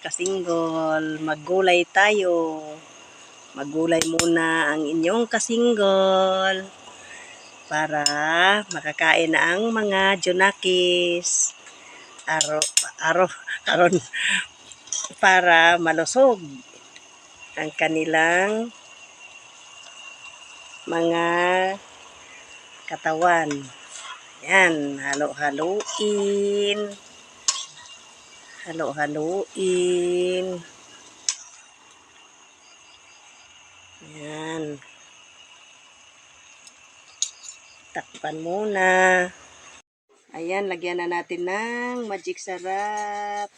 kasinggol. Maggulay tayo. Maggulay muna ang inyong kasinggol para makakain na ang mga junakis. Aro, aro, aron para malusog ang kanilang mga katawan. Yan, halo-haluin. Halo-haluin. Yan. Takpan muna. Ayan, lagyan na natin ng magic sarap.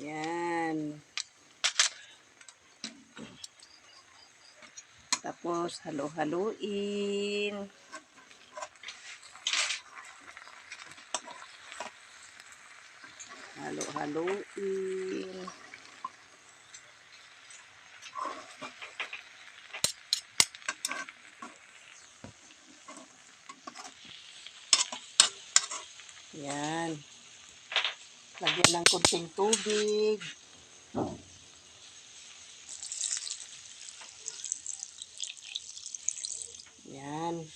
Yan. Tapos, halo-haluin. Halo-haluin. Yan. Lagyan ng kunting tubig. Yan.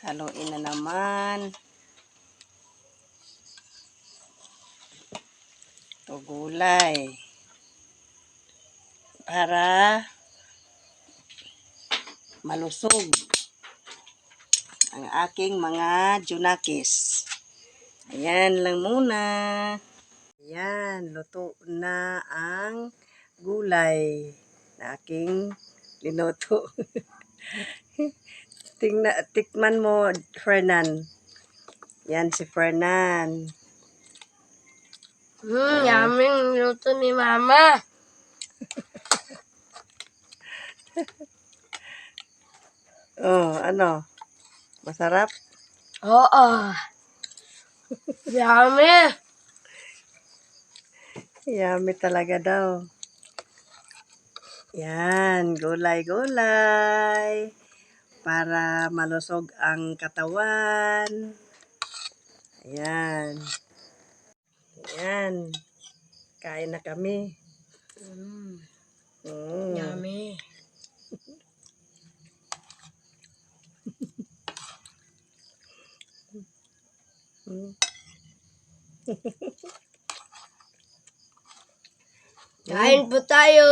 Haluin na naman. Ito gulay. Para malusog ang aking mga junakis. Ayan lang muna. Ayan, luto na ang gulay na aking linuto. Tingna, tikman mo, Fernan. Yan si Fernan. Hmm, yummy ang luto ni Mama. Oh, ano? Masarap? Oo. yummy. Yummy talaga daw. Yan, gulay-gulay. Para malusog ang katawan. Ayan. Ayan. Kain na kami. Mm, Mm. yummy. Mm. Kain po tayo.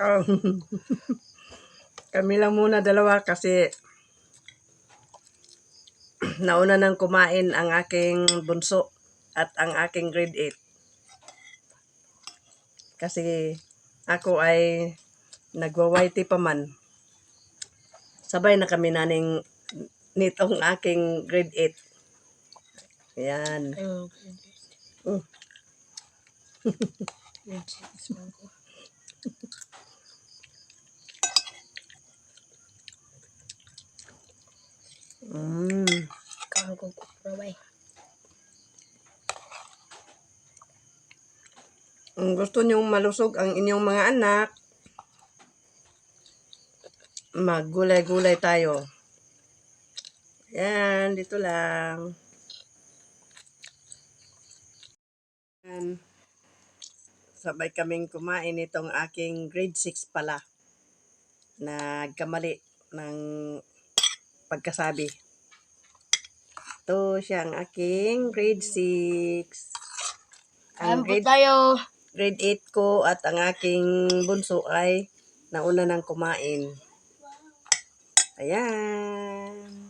Oh. Kami lang muna dalawa kasi nauna nang kumain ang aking bunso at ang aking grade 8. Kasi ako ay nagwawaiti pa man. Sabay na kami naning nitong aking grade 8. Ayan. Ayun. Mm. Mm. Kain ko ko provide. Kung gusto nyong malusog ang inyong mga anak, maggulay-gulay tayo. Yan, dito lang. Yan. Sabay kaming kumain itong aking grade 6 pala. Nagkamali ng pagkasabi. Ito siya ang aking grade 6. Kain Ang grade tayo. grade 8 ko at ang aking bunso ay nauna nang kumain. Ayan.